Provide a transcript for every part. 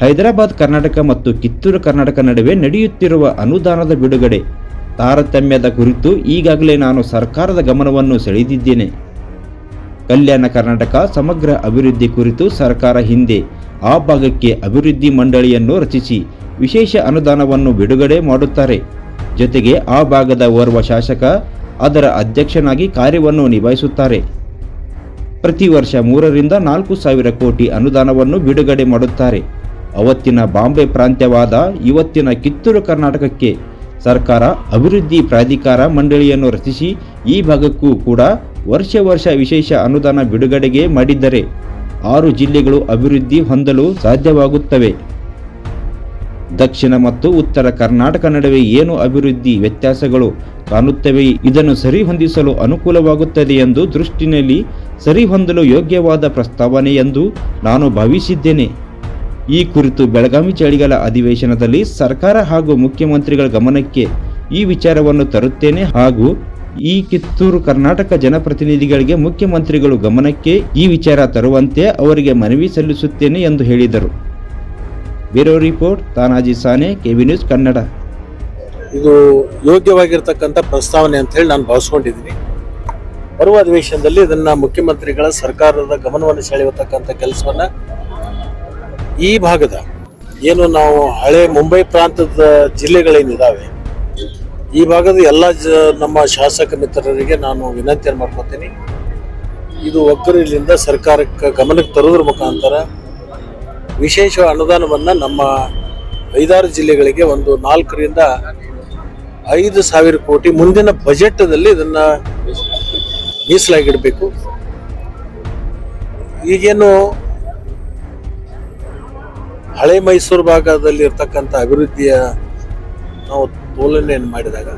ಹೈದರಾಬಾದ್, ಕರ್ನಾಟಕ ಮತ್ತು ಕಿತ್ತೂರು, ಕರ್ನಾಟಕ ನಡುವೆ ನಡೆಯುತ್ತಿರುವ ಅನುದಾನದ ಬಿಡುಗಡೆ. ತಾರತಮ್ಯದ ಕುರಿತು ಈಗಾಗಲೇ ನಾನು ಸರ್ಕಾರದ ಗಮನವನ್ನು ಸೆಳೆದಿದ್ದೇನೆ. ಕಲ್ಯಾಣ ಕರ್ನಾಟಕ ಸಮಗ್ರ ಅಭಿವೃದ್ಧಿ ಕುರಿತು ಸರ್ಕಾರ ಹಿಂದೆ ಆ ಭಾಗಕ್ಕೆ ಅಭಿವೃದ್ಧಿ ಮಂಡಳಿಯನ್ನು ರಚಿಸಿ ವಿಶೇಷ ಅನುದಾನವನ್ನು ಬಿಡುಗಡೆ ಮಾಡುತ್ತಾರೆ. ಜೊತೆಗೆ ಆ ಭಾಗದ ಓರ್ವ ಶಾಸಕ ಅದರ ಅಧ್ಯಕ್ಷನಾಗಿ ಕಾರ್ಯವನ್ನು ನಿಭಾಯಿಸುತ್ತಾರೆ. ಪ್ರತಿ ವರ್ಷ ಮೂರರಿಂದ ನಾಲ್ಕು ಸಾವಿರ ಕೋಟಿ ಅನುದಾನವನ್ನು ಬಿಡುಗಡೆ ಮಾಡುತ್ತಾರೆ. ಅವತ್ತಿನ ಬಾಂಬೆ ಪ್ರಾಂತ್ಯವಾದ ಇವತ್ತಿನ ಕಿತ್ತೂರು ಕರ್ನಾಟಕಕ್ಕೆ ಸರ್ಕಾರ ಅಭಿವೃದ್ಧಿ ಪ್ರಾಧಿಕಾರ ಮಂಡಳಿಯನ್ನು ರಚಿಸಿ, ಈ ಭಾಗಕ್ಕೂ ಕೂಡ ವರ್ಷ ವರ್ಷ ವಿಶೇಷ ಅನುದಾನ ಬಿಡುಗಡೆಗೆ ಮಾಡಿದ್ದರೆ ಆರು ಜಿಲ್ಲೆಗಳು ಅಭಿವೃದ್ಧಿ ಹೊಂದಲು ಸಾಧ್ಯವಾಗುತ್ತವೆ. ದಕ್ಷಿಣ ಮತ್ತು ಉತ್ತರ ಕರ್ನಾಟಕ ನಡುವೆ ಏನು ಅಭಿವೃದ್ಧಿ ವ್ಯತ್ಯಾಸಗಳು ಕಾಣುತ್ತವೆ, ಇದನ್ನು ಸರಿಹೊಂದಿಸಲು ಅನುಕೂಲವಾಗುತ್ತದೆ ಎಂದು ದೃಷ್ಟಿನಲ್ಲಿ ಸರಿಹೊಂದಲು ಯೋಗ್ಯವಾದ ಪ್ರಸ್ತಾವನೆ ಎಂದು ನಾನು ಭಾವಿಸಿದ್ದೇನೆ. ಈ ಕುರಿತು ಬೆಳಗಾವಿ ಚಳಿಗಾಲ ಅಧಿವೇಶನದಲ್ಲಿ ಸರ್ಕಾರ ಹಾಗೂ ಮುಖ್ಯಮಂತ್ರಿಗಳ ಗಮನಕ್ಕೆ ಈ ವಿಚಾರವನ್ನು ತರುತ್ತೇನೆ ಹಾಗೂ ಈ ಕಿತ್ತೂರು ಕರ್ನಾಟಕ ಜನಪ್ರತಿನಿಧಿಗಳಿಗೆ ಮುಖ್ಯಮಂತ್ರಿಗಳು ಗಮನಕ್ಕೆ ಈ ವಿಚಾರ ತರುವಂತೆ ಅವರಿಗೆ ಮನವಿ ಸಲ್ಲಿಸುತ್ತೇನೆ ಎಂದು ಹೇಳಿದರು. Bureau report, Tanaji Sane, KV news Kannada. ಇದು ಯೋಗ್ಯವಾಗಿರ್ತಕ್ಕಂಥ ಪ್ರಸ್ತಾವನೆ ಅಂತ ಹೇಳಿ ನಾನು ಭಾವಿಸ್ಕೊಂಡಿದ್ದೀನಿ. ಬರುವ ಅಧಿವೇಶನದಲ್ಲಿ ಇದನ್ನ ಮುಖ್ಯಮಂತ್ರಿಗಳ ಸರ್ಕಾರದ ಗಮನವನ್ನು ಸೆಳೆಯತಕ್ಕಂಥ ಕೆಲಸವನ್ನ ಈ ಭಾಗದ ಏನು ನಾವು ಹಳೆ ಮುಂಬೈ ಪ್ರಾಂತದ ಜಿಲ್ಲೆಗಳೇನಿದ್ದಾವೆ ಈ ಭಾಗದ ಎಲ್ಲ ಜ ನಮ್ಮ ಶಾಸಕ ಮಿತ್ರರಿಗೆ ನಾನು ವಿನಂತಿಯನ್ನು ಮಾಡ್ಕೊತೀನಿ. ಇದು ಒಗ್ಗರಿಲಿಂದ ಸರ್ಕಾರಕ್ಕೆ ಗಮನಕ್ಕೆ ತರೋದ್ರ ಮುಖಾಂತರ ವಿಶೇಷ ಅನುದಾನವನ್ನು ನಮ್ಮ ಐದಾರು ಜಿಲ್ಲೆಗಳಿಗೆ ಒಂದು ನಾಲ್ಕರಿಂದ ಐದು ಸಾವಿರ ಕೋಟಿ ಮುಂದಿನ ಬಜೆಟ್ದಲ್ಲಿ ಇದನ್ನು ಮೀಸಲಾಗಿಡಬೇಕು. ಈಗೇನು ಹಳೆ ಮೈಸೂರು ಭಾಗದಲ್ಲಿ ಇರ್ತಕ್ಕಂಥ ಅಭಿವೃದ್ಧಿಯ ನಾವು ತೋಲನೆಯನ್ನು ಮಾಡಿದಾಗ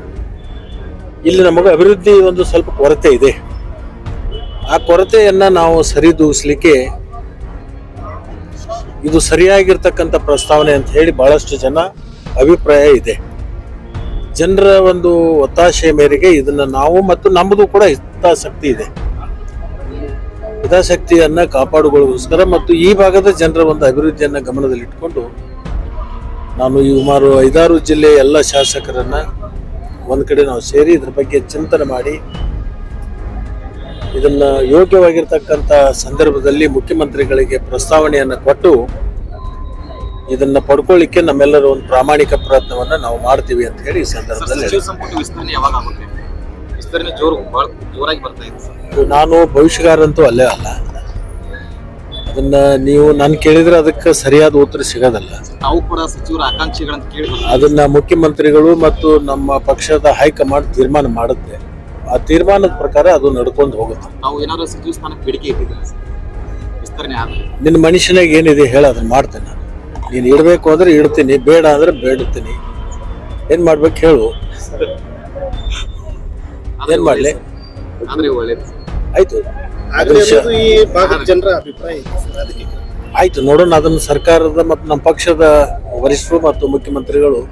ಇಲ್ಲಿ ನಮಗೆ ಅಭಿವೃದ್ಧಿ ಒಂದು ಸ್ವಲ್ಪ ಕೊರತೆ ಇದೆ. ಆ ಕೊರತೆಯನ್ನು ನಾವು ಸರಿದೂಗಿಸ್ಲಿಕ್ಕೆ ಇದು ಸರಿಯಾಗಿರ್ತಕ್ಕಂಥ ಪ್ರಸ್ತಾವನೆ ಅಂತ ಹೇಳಿ ಬಹಳಷ್ಟು ಜನ ಅಭಿಪ್ರಾಯ ಇದೆ. ಜನರ ಒಂದು ಒತ್ತಾಶೆಯ ಮೇರೆಗೆ ಇದನ್ನ ನಾವು ಮತ್ತು ನಮ್ಮದು ಕೂಡ ಹಿತಾಸಕ್ತಿ ಇದೆ. ಹಿತಾಸಕ್ತಿಯನ್ನ ಕಾಪಾಡಿಕೊಳ್ಳೋಸ್ಕರ ಮತ್ತು ಈ ಭಾಗದ ಜನರ ಒಂದು ಅಭಿವೃದ್ಧಿಯನ್ನು ಗಮನದಲ್ಲಿಟ್ಟುಕೊಂಡು ನಾನು ಈ ಸುಮಾರು ಐದಾರು ಜಿಲ್ಲೆಯ ಎಲ್ಲ ಶಾಸಕರನ್ನ ಒಂದು ಕಡೆ ನಾವು ಸೇರಿ ಇದ್ರ ಬಗ್ಗೆ ಚಿಂತನೆ ಮಾಡಿ ಇದನ್ನ ಯೋಗ್ಯವಾಗಿರ್ತಕ್ಕಂಥ ಸಂದರ್ಭದಲ್ಲಿ ಮುಖ್ಯಮಂತ್ರಿಗಳಿಗೆ ಪ್ರಸ್ತಾವನೆಯನ್ನ ಕೊಟ್ಟು ಇದನ್ನ ಪಡ್ಕೊಳ್ಳಿಕ್ಕೆ ನಮ್ಮೆಲ್ಲರೂ ಒಂದು ಪ್ರಾಮಾಣಿಕ ಪ್ರಯತ್ನವನ್ನ ನಾವು ಮಾಡ್ತೀವಿ ಅಂತ ಹೇಳಿ ಈ ಸಂದರ್ಭದಲ್ಲಿ ಜೋರಾಗಿ ಬರ್ತಾ ಇದೆ. ನಾನು ಭವಿಷ್ಯಗಾರಂತೂ ಅಲ್ಲೇ ಅಲ್ಲ. ಅದನ್ನ ನೀವು ನಾನು ಕೇಳಿದ್ರೆ ಅದಕ್ಕೆ ಸರಿಯಾದ ಉತ್ತರ ಸಿಗೋದಲ್ಲ. ನಾವು ಕೂಡ ಸಚಿವರ ಆಕಾಂಕ್ಷಿಗಳಂತ ಕೇಳಿ. ಅದನ್ನ ಮುಖ್ಯಮಂತ್ರಿಗಳು ಮತ್ತು ನಮ್ಮ ಪಕ್ಷದ ಹೈಕಮಾಂಡ್ ತೀರ್ಮಾನ ಮಾಡುತ್ತೆ. ಆ ತೀರ್ಮಾನದ ಪ್ರಕಾರ ಅದು ನಡ್ಕೊಂಡು ಹೋಗುತ್ತೆ. ನಾವು ಏನಾದ್ರು ಸಚಿವ ಸ್ಥಾನಕ್ಕೆ ಬೇಡಿಕೆ ಇಟ್ಟಿದ್ದೀರಾ ಸರ್ ವಿಸ್ತರಣೆ ಆದ್ರೆ ನಿನ್ನ ಮನುಷ್ಯನಾಗ ಏನಿದೆ ಹೇಳ ಅದನ್ನ ಮಾಡ್ತೇನೆ ನಾನು. ನೀನು ಇಡಬೇಕು ಅಂದ್ರೆ ಇಡ್ತೀನಿ ಬೇಡ ಅಂದ್ರೆ ಬೇಡುತ್ತೀನಿ ಏನ್ ಮಾಡ್ಬೇಕು ಹೇಳು. ಏನ್ ಮಾಡ್ಲಿ? ಆದ್ರೆ ಒಳ್ಳೇದು. ಆಯ್ತು. ಅನ್ನೋದು ಈ ಭಾಗದ ಜನರ ಅಭಿಪ್ರಾಯ ಇದೆ ಸರ್ ಅದಕ್ಕೆ. ಆಯ್ತು ನೋಡೋಣ. ಅದನ್ನು ಸರ್ಕಾರದ ಮತ್ತು ನಮ್ಮ ಪಕ್ಷದ ವರಿಷ್ಠರು ಮತ್ತು ಮುಖ್ಯಮಂತ್ರಿಗಳು